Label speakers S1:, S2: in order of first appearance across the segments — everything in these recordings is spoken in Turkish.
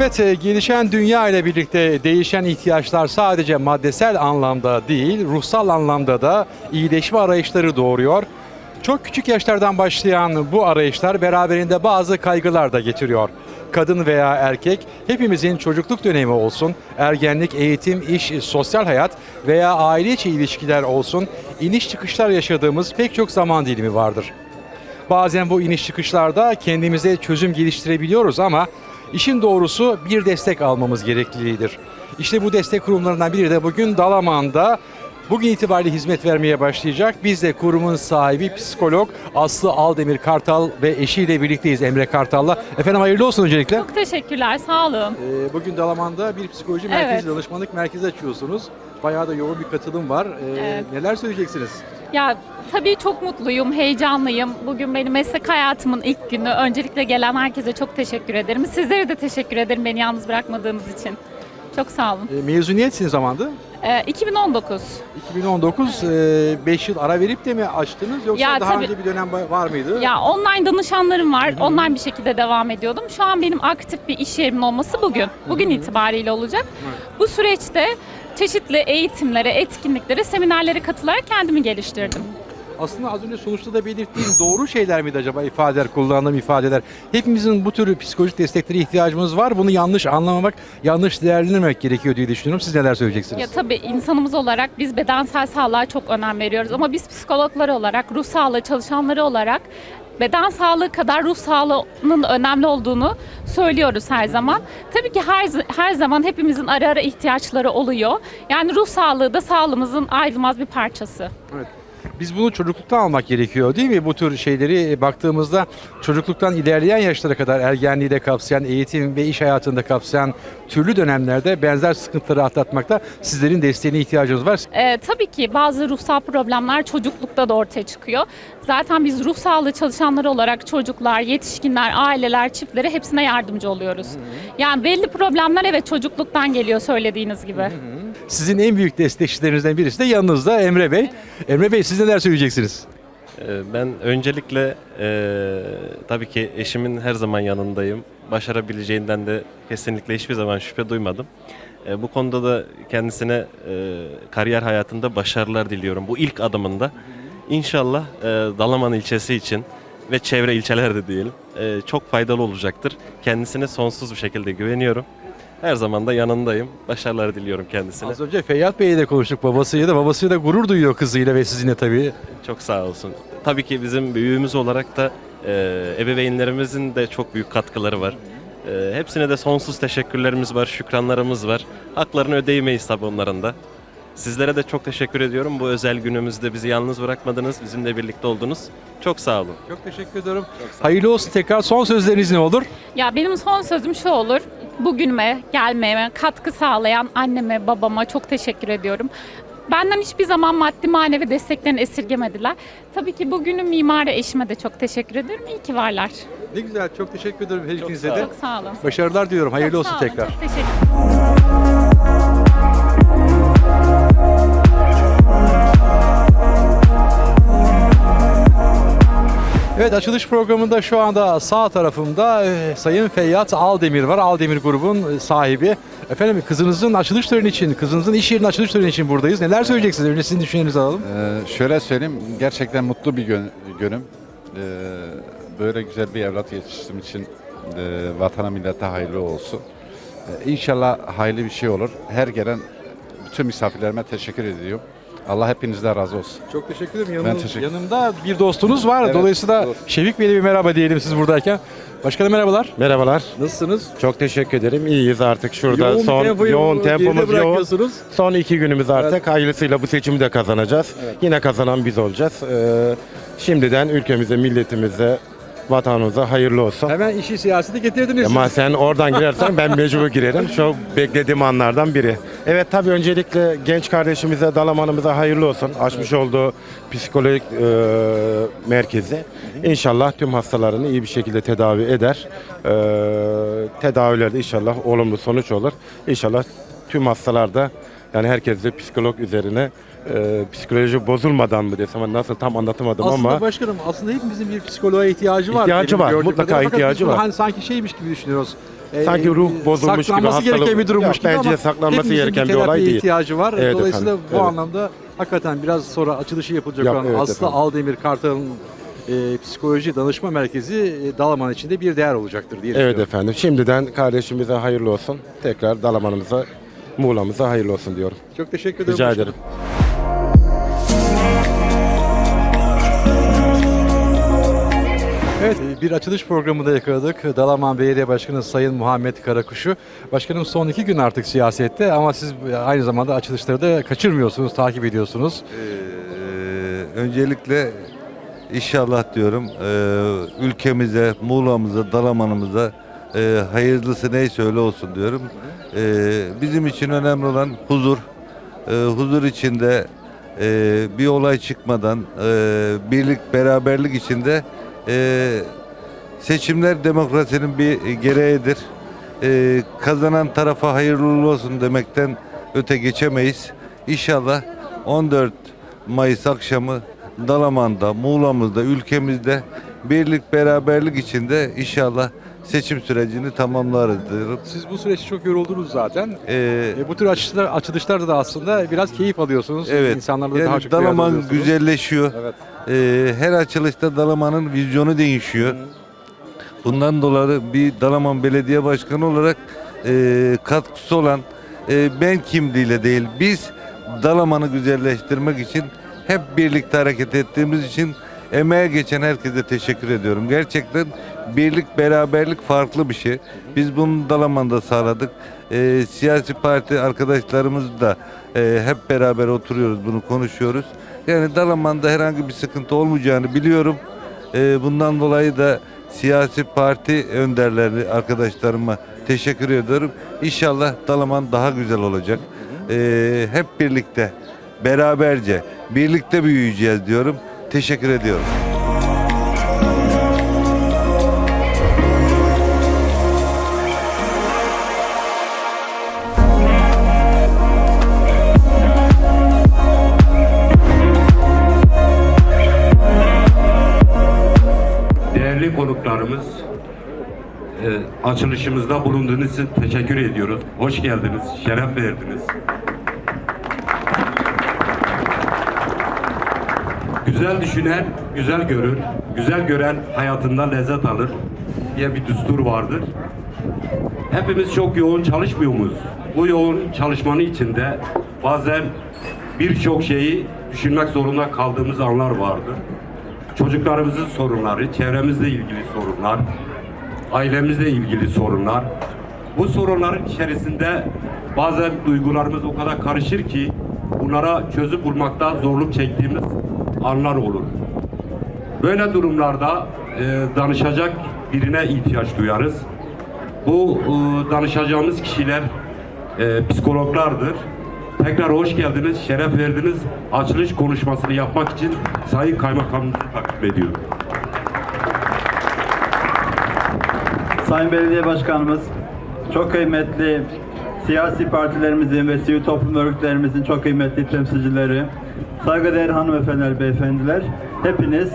S1: Evet, e, gelişen dünya ile birlikte değişen ihtiyaçlar sadece maddesel anlamda değil, ruhsal anlamda da iyileşme arayışları doğuruyor. Çok küçük yaşlardan başlayan bu arayışlar beraberinde bazı kaygılar da getiriyor. Kadın veya erkek hepimizin çocukluk dönemi olsun, ergenlik, eğitim, iş, sosyal hayat veya aile içi ilişkiler olsun, iniş çıkışlar yaşadığımız pek çok zaman dilimi vardır. Bazen bu iniş çıkışlarda kendimize çözüm geliştirebiliyoruz ama işin doğrusu bir destek almamız gerekliliğidir. İşte bu destek kurumlarından biri de bugün Dalaman'da bugün itibariyle hizmet vermeye başlayacak. Biz de kurumun sahibi psikolog Aslı Aldemir Kartal ve eşiyle birlikteyiz Emre Kartal'la. Efendim hayırlı olsun öncelikle.
S2: Çok teşekkürler, sağ olun.
S1: Ee, bugün Dalaman'da bir psikoloji
S2: Evet.
S1: merkezi, danışmanlık merkezi açıyorsunuz. Bayağı da yoğun bir katılım var. Ee,
S2: Evet.
S1: Neler söyleyeceksiniz?
S2: Ya tabii çok mutluyum, heyecanlıyım. Bugün benim meslek hayatımın ilk günü. Öncelikle gelen herkese çok teşekkür ederim. Sizlere de teşekkür ederim beni yalnız bırakmadığınız için. Çok sağ olun.
S1: Ee, mezuniyet sizin zamandı.
S2: Ee, 2019.
S1: 2019 5 yıl ara verip de mi açtınız yoksa
S2: Ya
S1: daha
S2: tabii-
S1: önce bir dönem var mıydı?
S2: Ya online danışanlarım var. Online bir şekilde devam ediyordum. Şu an benim aktif bir iş yerimin olması bugün. Bugün itibariyle olacak. Bu süreçte çeşitli eğitimlere, etkinliklere, seminerlere katılarak kendimi geliştirdim.
S1: Aslında az önce sonuçta da belirttiğim doğru şeyler miydi acaba ifadeler, kullandığım ifadeler? Hepimizin bu tür psikolojik desteklere ihtiyacımız var. Bunu yanlış anlamamak, yanlış değerlendirmemek gerekiyor diye düşünüyorum. Siz neler söyleyeceksiniz?
S2: Ya tabii insanımız olarak biz bedensel sağlığa çok önem veriyoruz ama biz psikologlar olarak, ruh sağlığı çalışanları olarak beden sağlığı kadar ruh sağlığının önemli olduğunu söylüyoruz her zaman. Tabii ki her her zaman hepimizin ara ara ihtiyaçları oluyor. Yani ruh sağlığı da sağlığımızın ayrılmaz bir parçası.
S1: Evet. Biz bunu çocukluktan almak gerekiyor değil mi? Bu tür şeyleri e, baktığımızda çocukluktan ilerleyen yaşlara kadar ergenliği de kapsayan, eğitim ve iş hayatında kapsayan türlü dönemlerde benzer sıkıntıları atlatmakta sizlerin desteğine ihtiyacımız var.
S2: Ee, tabii ki bazı ruhsal problemler çocuklukta da ortaya çıkıyor. Zaten biz ruh sağlığı çalışanları olarak çocuklar, yetişkinler, aileler, çiftlere hepsine yardımcı oluyoruz. Yani belli problemler evet çocukluktan geliyor söylediğiniz gibi.
S1: Sizin en büyük destekçilerinizden birisi de yanınızda Emre Bey. Emre Bey siz neler söyleyeceksiniz?
S3: Ee, Ben öncelikle eee, tabii ki eşimin her zaman yanındayım. Başarabileceğinden de kesinlikle hiçbir zaman şüphe duymadım. Eee, bu konuda da kendisine eee, kariyer hayatında başarılar diliyorum. Bu ilk adımında. İnşallah eee, Dalaman ilçesi için ve çevre ilçelerde diyelim eee, çok faydalı olacaktır. Kendisine sonsuz bir şekilde güveniyorum. Her zaman da yanındayım. Başarılar diliyorum kendisine.
S1: Az önce Feyyat Bey'le de konuştuk babasıyla da. Babasıyla da gurur duyuyor kızıyla ve sizinle tabii.
S3: Çok sağ olsun. Tabii ki bizim büyüğümüz olarak da e, ebeveynlerimizin de çok büyük katkıları var. E, hepsine de sonsuz teşekkürlerimiz var, şükranlarımız var. Haklarını ödeyemeyiz tabii onların da. Sizlere de çok teşekkür ediyorum. Bu özel günümüzde bizi yalnız bırakmadınız, bizimle birlikte oldunuz. Çok sağ olun.
S1: Çok teşekkür ederim. Hayırlı olsun tekrar. Son sözleriniz ne olur?
S2: Ya benim son sözüm şu olur. Bugünme, gelmeme, katkı sağlayan anneme, babama çok teşekkür ediyorum. Benden hiçbir zaman maddi manevi desteklerini esirgemediler. Tabii ki bugünün mimarı eşime de çok teşekkür ederim. İyi ki varlar.
S1: Ne güzel. Çok teşekkür ederim her ikinize de.
S2: Çok sağ olun.
S1: Başarılar diliyorum. Hayırlı
S2: Çok
S1: olsun
S2: sağ olun,
S1: tekrar.
S2: Çok teşekkür
S1: Evet açılış programında şu anda sağ tarafımda e, Sayın Feyyat Aldemir var. Aldemir grubun e, sahibi. Efendim kızınızın açılış töreni için, kızınızın iş yerinin açılış töreni için buradayız. Neler söyleyeceksiniz? Önce sizin düşüncelerinizi alalım.
S4: Ee, şöyle söyleyeyim, gerçekten mutlu bir gün, günüm. Ee, böyle güzel bir evlat yetiştirdiğim için e, vatana millete hayırlı olsun. Ee, inşallah hayırlı bir şey olur. Her gelen bütün misafirlerime teşekkür ediyorum. Allah hepinizden razı olsun.
S1: Çok teşekkür ederim.
S4: Ben
S1: Yanınız,
S4: teşekkür-
S1: yanımda bir dostunuz var.
S4: Evet,
S1: Dolayısıyla
S4: doğru.
S1: Şevik Bey'e bir merhaba diyelim siz buradayken. Başkanım merhabalar.
S5: Merhabalar.
S1: Nasılsınız?
S5: Çok teşekkür ederim. İyiyiz artık şurada.
S1: Yoğun
S5: son
S1: tempoyu
S5: yoğun
S1: geride
S5: tempomuz yoğun.
S1: bırakıyorsunuz.
S5: Son iki günümüz artık. Hayırlısıyla bu seçimi de kazanacağız. Yine kazanan biz olacağız. Ee, şimdiden ülkemize, milletimize, vatanımıza hayırlı olsun.
S1: Hemen işi siyasete getirdiniz.
S5: Ama sen oradan girersen ben mecbur girerim. Çok beklediğim anlardan biri. Evet tabii öncelikle genç kardeşimize, Dalaman'ımıza hayırlı olsun. Açmış olduğu psikolojik e, merkezi. İnşallah tüm hastalarını iyi bir şekilde tedavi eder. E, tedavilerde inşallah olumlu sonuç olur. İnşallah tüm hastalarda yani herkes de psikolog üzerine e, psikoloji bozulmadan mı desem hani nasıl tam anlatamadım
S1: Aslında
S5: ama
S1: başkanım aslında hepimizin bir psikoloğa ihtiyacı var.
S5: İhtiyacı var, mutlaka.
S1: Fakat
S5: ihtiyacı var.
S1: Hani sanki şeymiş gibi düşünüyoruz. Ee,
S5: Sanki ruh bozulmuş gibi,
S1: saklanması gereken
S5: hastalık-
S1: bir durummuş
S5: Yok,
S1: gibi
S5: bence
S1: ama
S5: saklanması gereken bir
S1: terapiye
S5: olay değil.
S1: ihtiyacı var.
S5: Evet
S1: Dolayısıyla
S5: efendim,
S1: bu
S5: evet.
S1: anlamda hakikaten biraz sonra açılışı yapılacak
S5: Yap-
S1: olan
S5: evet
S1: Aslı
S5: efendim.
S1: Aldemir Kartal'ın e, psikoloji danışma merkezi e, Dalaman içinde bir değer olacaktır diye
S5: evet efendim şimdiden kardeşimize hayırlı olsun. Tekrar Dalaman'ımıza, Muğla'mıza hayırlı olsun diyorum.
S1: Çok teşekkür ederim.
S5: Rica
S1: başkanım. Evet, bir açılış programında yakaladık. Dalaman Belediye Başkanı Sayın Muhammed Karakuş'u. Başkanım son iki gün artık siyasette ama siz aynı zamanda açılışları da kaçırmıyorsunuz, takip ediyorsunuz.
S6: Ee, öncelikle inşallah diyorum e, ülkemize, Muğla'mıza, Dalaman'ımıza e, hayırlısı neyse öyle olsun diyorum. E, bizim için önemli olan huzur. E, huzur içinde e, bir olay çıkmadan e, birlik, beraberlik içinde e, seçimler demokrasinin bir gereğidir. E, kazanan tarafa hayırlı olsun demekten öte geçemeyiz. İnşallah 14 Mayıs akşamı Dalaman'da, Muğla'mızda, ülkemizde birlik beraberlik içinde inşallah seçim sürecini tamamlarız diyorum.
S1: Siz bu süreçte çok yoruldunuz zaten.
S6: Ee,
S1: E, bu tür açılışlar, açılışlarda da aslında biraz keyif alıyorsunuz.
S6: evet,
S1: İnsanlarla da
S6: yani
S1: daha çok beraber
S6: Dalaman
S1: oluyorsunuz.
S6: güzelleşiyor.
S1: Evet.
S6: Ee, her açılışta Dalaman'ın vizyonu değişiyor. Bundan dolayı bir Dalaman Belediye Başkanı olarak e, katkısı olan e, ben kimliğiyle değil biz Dalaman'ı güzelleştirmek için hep birlikte hareket ettiğimiz için emeğe geçen herkese teşekkür ediyorum. Gerçekten birlik beraberlik farklı bir şey. Biz bunu Dalaman'da sağladık. E, siyasi parti arkadaşlarımız da e, hep beraber oturuyoruz bunu konuşuyoruz. Yani Dalaman'da herhangi bir sıkıntı olmayacağını biliyorum. E, bundan dolayı da siyasi parti önderleri arkadaşlarıma teşekkür ediyorum. İnşallah Dalaman daha güzel olacak. E, hep birlikte, beraberce, birlikte büyüyeceğiz diyorum. Teşekkür ediyorum.
S7: Değerli konuklarımız, e, açılışımızda bulunduğunuz için teşekkür ediyoruz. Hoş geldiniz, şeref verdiniz. Güzel düşünen, güzel görür. Güzel gören hayatından lezzet alır diye bir düstur vardır. Hepimiz çok yoğun çalışmıyor muyuz? Bu yoğun çalışmanın içinde bazen birçok şeyi düşünmek zorunda kaldığımız anlar vardır. Çocuklarımızın sorunları, çevremizle ilgili sorunlar, ailemizle ilgili sorunlar. Bu sorunların içerisinde bazen duygularımız o kadar karışır ki bunlara çözüm bulmakta zorluk çektiğimiz anlar olur. Böyle durumlarda e, danışacak birine ihtiyaç duyarız. Bu e, danışacağımız kişiler e, psikologlardır. Tekrar hoş geldiniz, şeref verdiniz. Açılış konuşmasını yapmak için Sayın Kaymakamımızı takdim ediyorum.
S8: Sayın Belediye Başkanımız, çok kıymetli siyasi partilerimizin ve sivil toplum örgütlerimizin çok kıymetli temsilcileri, saygıdeğer hanımefendiler, beyefendiler, hepiniz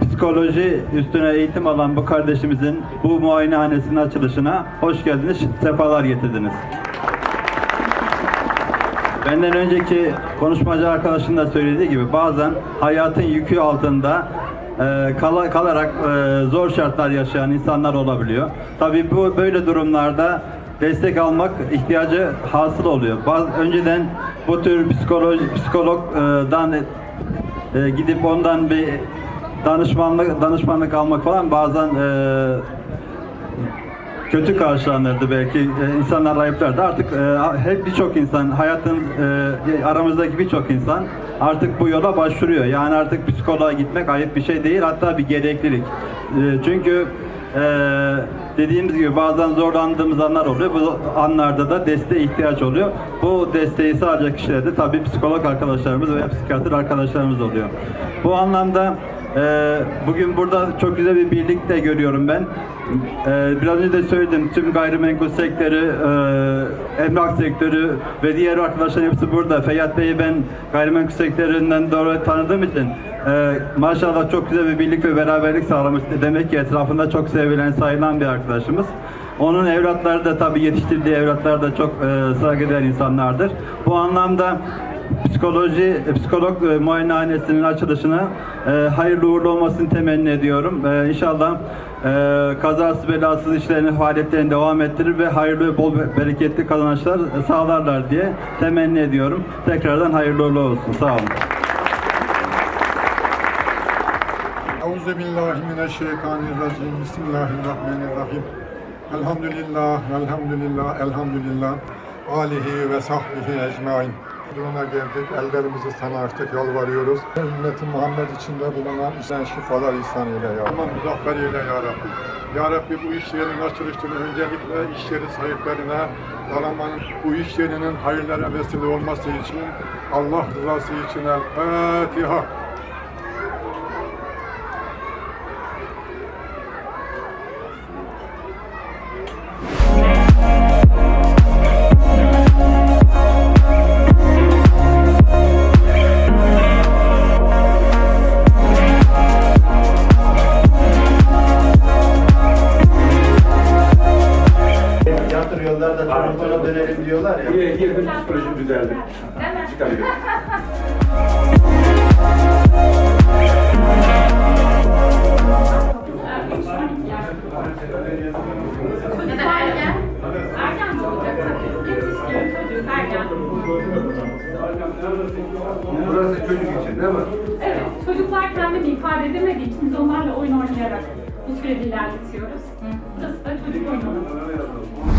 S8: psikoloji üstüne eğitim alan bu kardeşimizin bu muayenehanesinin açılışına hoş geldiniz, sefalar getirdiniz. Benden önceki konuşmacı arkadaşın da söylediği gibi bazen hayatın yükü altında e, kala- kalarak e, zor şartlar yaşayan insanlar olabiliyor. Tabii bu böyle durumlarda destek almak ihtiyacı hasıl oluyor. Baz, önceden bu tür psikoloji psikologdan e, gidip ondan bir danışmanlık danışmanlık almak falan bazen e, kötü karşılanırdı belki e, insanlar ayıplardı. Artık e, hep birçok insan hayatın e, aramızdaki birçok insan artık bu yola başvuruyor. Yani artık psikoloğa gitmek ayıp bir şey değil hatta bir gereklilik. E, çünkü e, dediğimiz gibi bazen zorlandığımız anlar oluyor. Bu anlarda da desteğe ihtiyaç oluyor. Bu desteği sağlayacak kişiler de tabii psikolog arkadaşlarımız veya psikiyatr arkadaşlarımız oluyor. Bu anlamda Ee, bugün burada çok güzel bir birlik de görüyorum ben. Ee, biraz önce de söyledim tüm gayrimenkul sektörü, e, emlak sektörü ve diğer arkadaşlar hepsi burada. Feyyat Bey'i ben gayrimenkul sektöründen doğru tanıdığım için e, maşallah çok güzel bir birlik ve beraberlik sağlamış. Demek ki etrafında çok sevilen, sayılan bir arkadaşımız. Onun evlatları da tabii yetiştirdiği evlatlar da çok e, saygıdeğer insanlardır. Bu anlamda psikoloji, psikolog e, muayenehanesinin açılışına e, hayırlı uğurlu olmasını temenni ediyorum. E, inşallah e, kazasız belasız işlerini, faaliyetlerini devam ettirir ve hayırlı ve bol be- bereketli kazançlar e, sağlarlar diye temenni ediyorum. Tekrardan hayırlı uğurlu olsun. Sağ olun.
S9: Euzu billahi mineşşeytanirracim. Bismillahirrahmanirrahim. Elhamdülillah, elhamdülillah, elhamdülillah. Alihi ve sahbihi ecmain. Duruna geldik, ellerimizi sana açtık, yalvarıyoruz. Ümmeti Muhammed içinde bulunan işten şifalar ihsan eyle ya. Aman muzaffer eyle ya Rabbi. Ya Rabbi bu iş yerinin açılışını öncelikle iş yeri sahiplerine, Dalaman'ın bu iş yerinin hayırlara vesile olması için, Allah rızası için El Fatiha.
S8: Yatır yollarda çocuklara dönelim diyorlar ya.
S2: Ergen mi olacak tabii. Yetişkin, çocuk.
S6: Burası çocuk için değil mi?
S2: Evet, çocuklar kendini ifade edemediği için biz onlarla oyun oynayarak bu süreci ilerletiyoruz. Burası da çocuk oyun alanı.